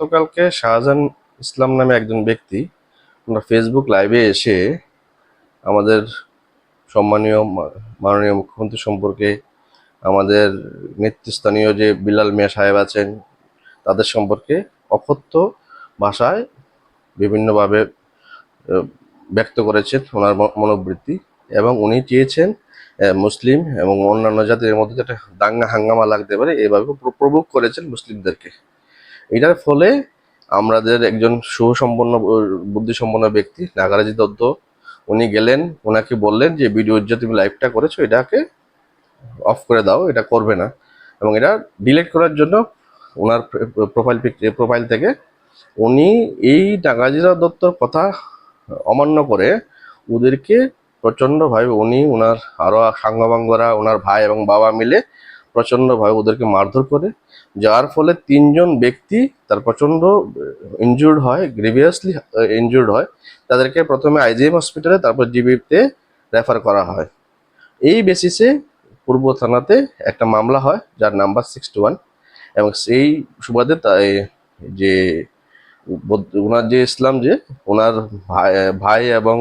গতকালকে শাহজাহান ইসলাম নামে একজন ব্যক্তি ওনার ফেসবুক লাইভে এসে আমাদের সম্মানীয় মাননীয় মুখ্যমন্ত্রী সম্পর্কে আমাদের নেতৃস্থানীয় যে বিলাল মিয়া সাহেব আছেন, তাদের সম্পর্কে অকথ্য ভাষায় বিভিন্নভাবে ব্যক্ত করেছেন ওনার মনোবৃত্তি এবং উনি চেয়েছেন মুসলিম এবং অন্যান্য জাতির মধ্যে যেটা দাঙ্গা হাঙ্গামা লাগতে পারে এভাবে প্রভোগ করেছেন মুসলিমদেরকে। এটার ফলে আমাদের একজন সুসম্পন্ন, বুদ্ধিসম্পন্ন ব্যক্তি, নাগারাজি দত্ত, উনি গেলেন ওনাকে বললেন যে, ভিডিও যে তুমি লাইভটা করেছ, এটাকে অফ করে দাও, এটা করবে না। এবং এটা ডিলেট করার জন্য ওনার প্রোফাইল প্রোফাইল থেকে উনি এই নাগাজিরা দত্তর কথা অমান্য করে ওদেরকে প্রচণ্ডভাবে উনি ওনার আরও সাঙ্গবাঙ্গরা ওনার ভাই এবং বাবা মিলে প্রচণ্ডভাবে ওদেরকে মারধর করে, যার ফলে তিনজন ব্যক্তি তার প্রচণ্ড ইনজুর্ড হয় গ্রিভিয়াসলি ইনজুর্ড হয়। তাদেরকে প্রথমে আইজিএম হসপিটালে তারপর জিবিতে রেফার করা হয়। এই বেসিসে পূর্ব থানাতে একটা মামলা হয়, যার নাম্বার সিক্সটি ওয়ান এবং সেই সুবাদে তাই যে ওনার যে ইসলাম যে ওনার ভাই ভাই এবং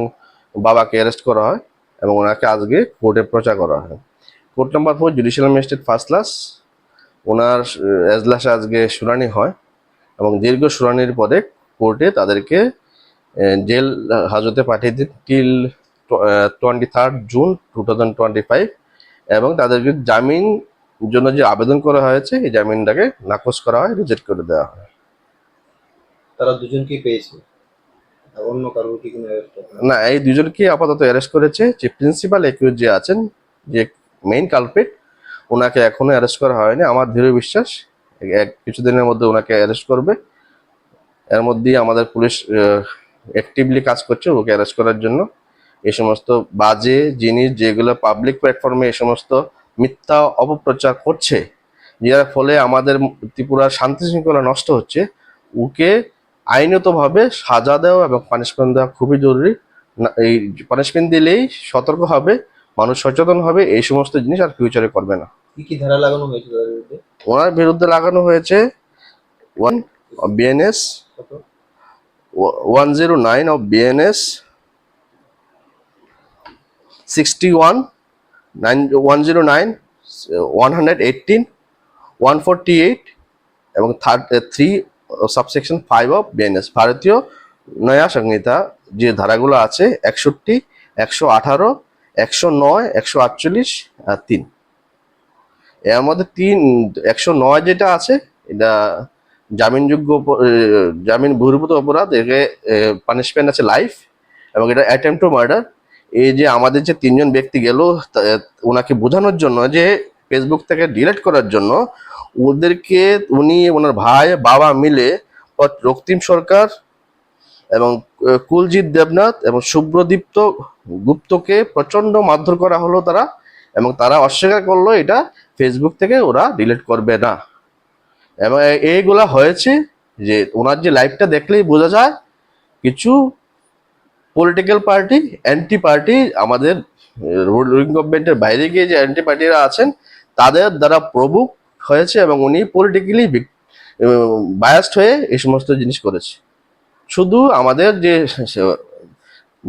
বাবাকে অ্যারেস্ট করা হয় এবং ওনাকে আজকে কোর্টে প্রচার করা হয়। Court number four judicial magistrate first class ওনার এজলাসে আজকে শুনানি হয় এবং দীর্ঘ শুনানির পরে কোর্টে তাদেরকে জেল হাজতে পাঠিয়ে দিন till twenty third June two thousand twenty five এবং তাদেরকে জামিন জন্য যে আবেদন করা হয়েছে এই জামিনটাকে নাকচ করা হয় রিজেক্ট করে দেওয়া হয়। তারা দুজনকেই পেয়েছে? অন্য কারোর কি? না এই দুজনকে আপাতত অ্যারেস্ট করেছে। যে প্রিন্সিপাল একিউজ যে আছেন যে মেইন কালপেট ওনাকে এখনও অ্যারেস্ট করা হয়নি। আমার দৃঢ় বিশ্বাস, এক কিছুদিনের মধ্যে ওনাকে অ্যারেস্ট করবে। এর মধ্যেই আমাদের পুলিশ অ্যাক্টিভলি কাজ করছে ওকে অ্যারেস্ট করার জন্য। এই সমস্ত বাজে জিনিস যেগুলো পাবলিক প্ল্যাটফর্মে এই সমস্ত মিথ্যা অপপ্রচার করছে, যার ফলে আমাদের ত্রিপুরার শান্তি শৃঙ্খলা নষ্ট হচ্ছে, ওকে আইনতভাবে সাজা দেওয়া এবং পানিশমেন্ট দেওয়া খুবই জরুরি। এই পানিশমেন্ট দিলেই সতর্ক হবে। মানুষ সচেতন হবে এই সমস্ত জিনিস আর ফিউচারে করবে না। কি কি ধারা লাগানো হয়েছে ওনার বিরুদ্ধে লাগানো হয়েছে one BNS one zero nine of BNS sixty one nine one zero nine one hundred eighteen one forty eight এবং third three subsection five of BNS ভারতীয় নয়া সংহিতা যে ধারাগুলো আছে একষট্টি একশো আঠারো একশো নয়, একশো আটচল্লিশ আর তিন। এর মধ্যে তিন, একশো নয় যেটা আছে, এটা জামিনযোগ্য জামিন বহির্ভূত অপরাধ, একে পানিশমেন্ট আছে লাইফ এবং এটা অ্যাটেম্প টু মার্ডার এই যে আমাদের যে তিনজন ব্যক্তি গেল ওনাকে বোঝানোর জন্য যে ফেসবুক থেকে ডিলিট করার জন্য ওদেরকে উনি, ওনার ভাই, বাবা মিলে রক্তিম সরকার এবং কুলজিৎ দেবনাথ এবং শুভ্রদীপ্ত গুপ্তকে প্রচণ্ড মারধর করা হলো তারা এবং তারা অস্বীকার করল এটা ফেসবুক থেকে ওরা ডিলিট করবে না। এবং এইগুলা হয়েছে যে ওনার যে লাইভটা দেখলেই বোঝা যায় কিছু পলিটিক্যাল পার্টি অ্যান্টি পার্টি আমাদের রুলিং গভর্নমেন্টের বাইরে গিয়ে যে অ্যান্টি পার্টিরা আছেন, তাদের দ্বারা প্রভুক হয়েছে এবং উনি পলিটিক্যালি বায়াস্ট হয়ে এই সমস্ত জিনিস করেছে। শুধু আমাদের যে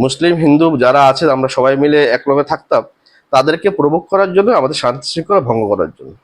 মুসলিম, হিন্দু যারা আছে, আমরা সবাই মিলে একলগে থাকতাম, তাদেরকে প্রভোগ করার জন্য, আমাদের শান্তি শৃঙ্খলা ভঙ্গ করার জন্য।